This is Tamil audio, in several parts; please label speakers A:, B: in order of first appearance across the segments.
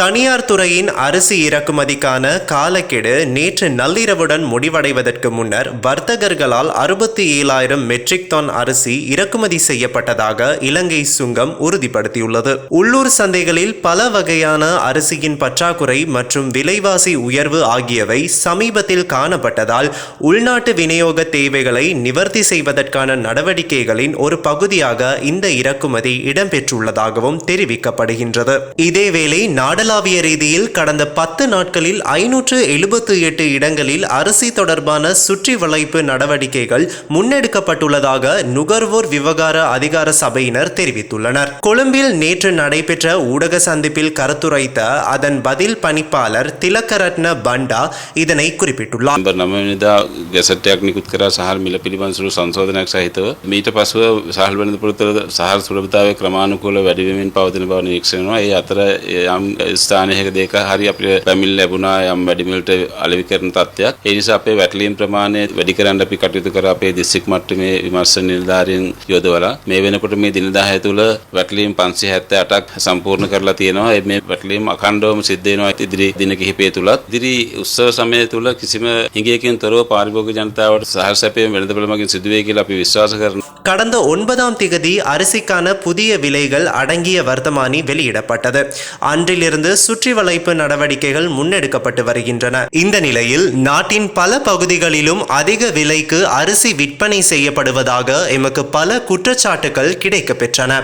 A: தனியார் துறையின் அரிசி இறக்குமதிக்கான காலக்கெடு நேற்று நள்ளிரவுடன் முடிவடைவதற்கு முன்னர் வர்த்தகர்களால் அறுபத்தி ஏழாயிரம் மெட்ரிக் டன் அரிசி இறக்குமதி செய்யப்பட்டதாக இலங்கை சுங்கம் உறுதிப்படுத்தியுள்ளது. உள்ளூர் சந்தைகளில் பல வகையான அரிசியின் பற்றாக்குறை மற்றும் விலைவாசி உயர்வு ஆகியவை சமீபத்தில் காணப்பட்டதால் உள்நாட்டு விநியோக தேவைகளை நிவர்த்தி செய்வதற்கான நடவடிக்கைகளின் ஒரு பகுதியாக இந்த இறக்குமதி இடம்பெற்றுள்ளதாகவும் தெரிவிக்கப்படுகின்றது. இதேவேளை நாடளாவிய ரீதியில் கடந்த பத்து நாட்களில் ஐநூற்று எழுபத்து எட்டு இடங்களில் அரிசி தொடர்பான சுற்றி வளைப்பு நடவடிக்கைகள் முன்னெடுக்கப்பட்டுள்ளதாக நுகர்வோர் விவகார அதிகார சபையினர் தெரிவித்துள்ளனர் கொழும்பில் நேற்று நடைபெற்ற ஊடக சந்திப்பில் கருத்துரைத்த அதன் பதில் பணிப்பாளர் திலக்கரட்ன பண்டா இதனை குறிப்பிட்டுள்ளார்
B: නම්බර් නමනිදා ගැසටයක් නිකුත් කර සහල් මිල පිළිබඳසුළු සංශෝධනයක් සහිතව මීට පසුව සහල් වනද පුරතර සහල් සුලභතාව ක්‍රමාණුකූල වැඩිවමින් පවතින බව නිරීක්ෂණවා ඒ අතර යම් ස්ථානයක දෙක හරි අපිට පැමිල් ලැබුණා යම් වැඩිමිල්ට අලෙවි කරන තත්ත්වයක්. ඒ නිසා අපේ වැටලීම් ප්‍රමාණය වැඩි කරන්න අපි කටයුතු කර අපේ දිස්ත්‍රික් මට්ටමේ විමර්ශන නිලධාරීන් යොදවලා. මේ වෙනකොට මේ දින 10 තුළ වැටලීම් 578ක් සම්පූර්ණ කරලා තියෙනවා. ඒ මේ වැටලීම් අඛණ්ඩවම සිද්ධ වෙනවා ඉදිරි දින කිහිපය තුලත් ඉදිරි උත්සව සමය තුල කිසිම හිඟයකින් තොරව පාරිභෝගික ජනතාවට සහල් සැපයීම වෙළඳපොළ මගින් සිදුවේ කියලා අපි විශ්වාස කරනවා
A: கடந்த ஒன்பதாம் திகதி அரிசிக்கான புதிய விலைகள் அடங்கிய வர்த்தமானி வெளியிடப்பட்டது. அன்றிலிருந்து சுற்றி வளைப்பு நடவடிக்கைகள் முன்னெடுக்கப்பட்டு வருகின்றன. இந்த நிலையில் நாட்டின் பல பகுதிகளிலும் அதிக விலைக்கு அரிசி விற்பனை செய்யப்படுவதாக எமக்கு பல குற்றச்சாட்டுகள் கிடைக்கப்பெற்றன.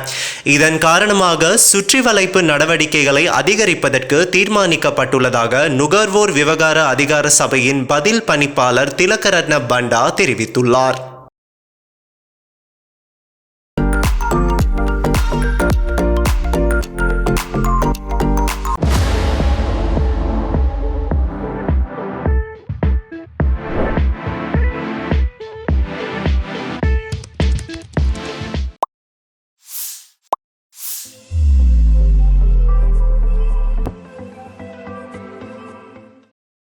A: இதன் காரணமாக சுற்றி வளைப்பு நடவடிக்கைகளை அதிகரிப்பதற்கு தீர்மானிக்கப்பட்டுள்ளதாக நுகர்வோர் விவகார அதிகார சபையின் பதில் பணிப்பாளர் திலகரத்ன பண்டா தெரிவித்துள்ளார்.